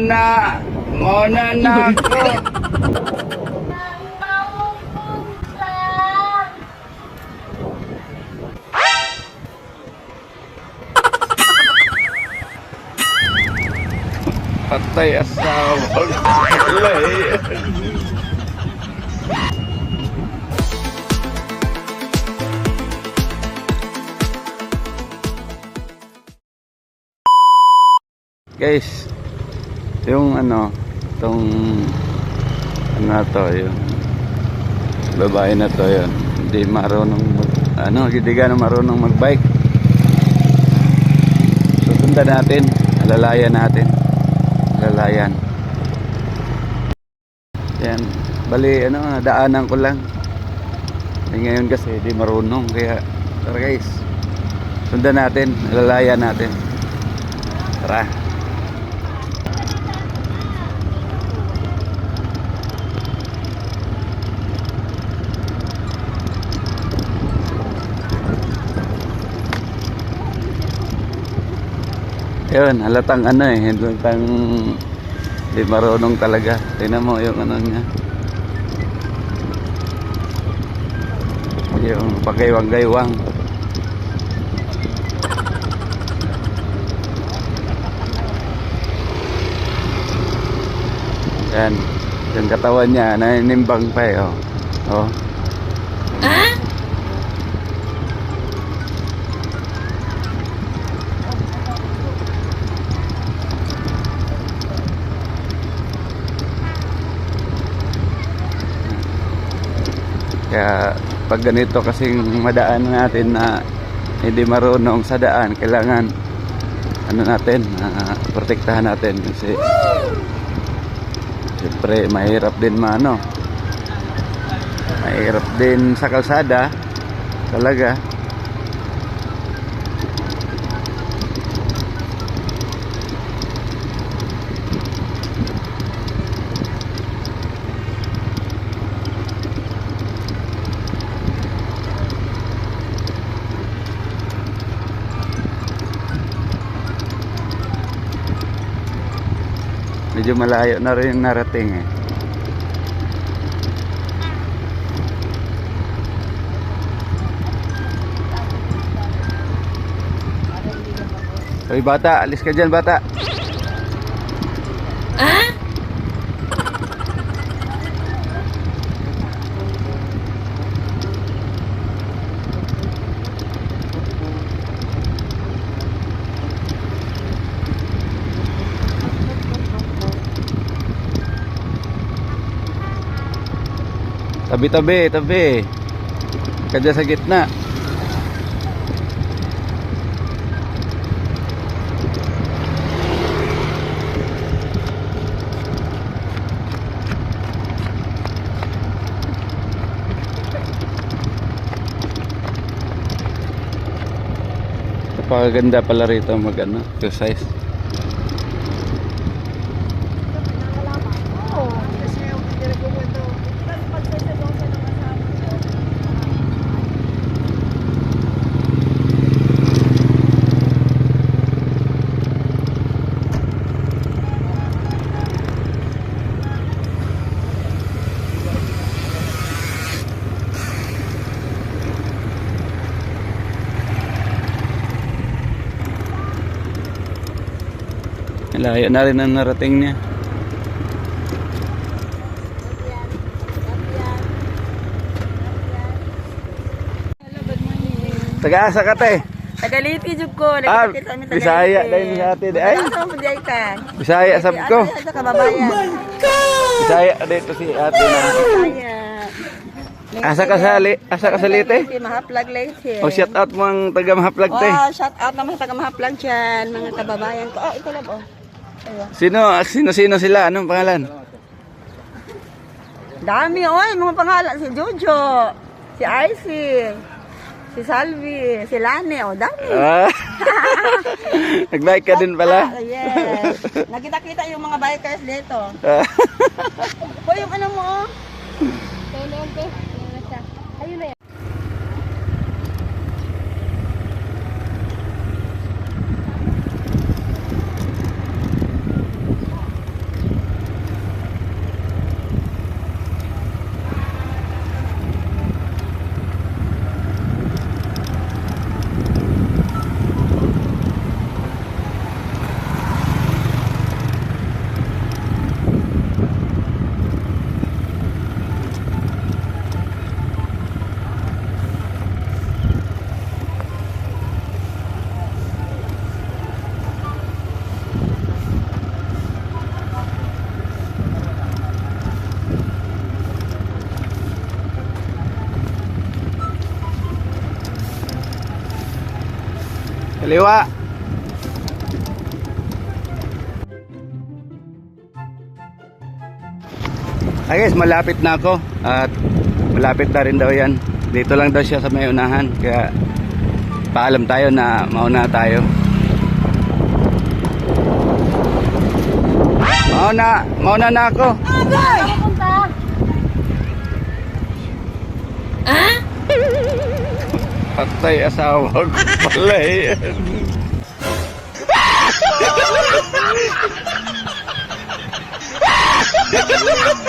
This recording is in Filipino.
na. Muna na ako. Patay asawa. Wala eh. Guys, yung ano, itong ano na to, yung babae na to, yun. Hindi marunong mag, ano, hindi gano'ng marunong magbike. Susundan natin, alalayan natin. Alalayan. Yan, bali, ano, daanan ko lang. Eh, ngayon kasi, hindi marunong, kaya, tara guys, sundan natin, alalayan natin. Tara. Yun, halatang ano eh, halatang di marunong talaga. Tingnan mo yung ano niya. Yung pagkaywang-gaywang. Yan. Yung katawan niya, naninimbang pa eh. Oh. Kaya pag ganito kasing madaan natin na hindi marunong sa daan, kailangan ano natin, ah, protektahan natin kasi siyempre mahirap din maano. Mahirap din sa kalsada talaga. Medyo malayo na rin yung narating eh. Hoy bata, alis ka dyan bata. Tabi-tabi, tabi. Kadya sa gitna. Napakaganda pala rito mag ano, exercise. Layo na rin ang narating niya. Taga-asa ka te. Tagaliti jud ko, Ah. Bisaya dahil sa atin. Ay? Bisaya sab ko. Sa kababayan? Bisaya dito si ate na. Bisaya. Asa ka sa li, asa ka sa lite? Si Mahaplag Leyte. O shout out mo ang taga Mahaplag te. Oh, shout out naman sa taga Mahaplag dyan, mga kababayan ko. Oh, ito lang oh. Sino, sino sino sila? Anong pangalan? Dami, oy, mga pangalan. Si Jojo, si Icy, si Salvi, si Lane, oh, dami. Ah. Nag-bike ka din pala. Ah, yes. Nakita-kita yung mga bikers dito. Ah. O yung ano mo, oh. Kaliwa. Ay guys, malapit na ako at malapit na rin daw yan. Dito lang daw siya sa may unahan kaya paalam tayo na mauna tayo. Mauna, mauna na ako. Patay asawa ko pala eh.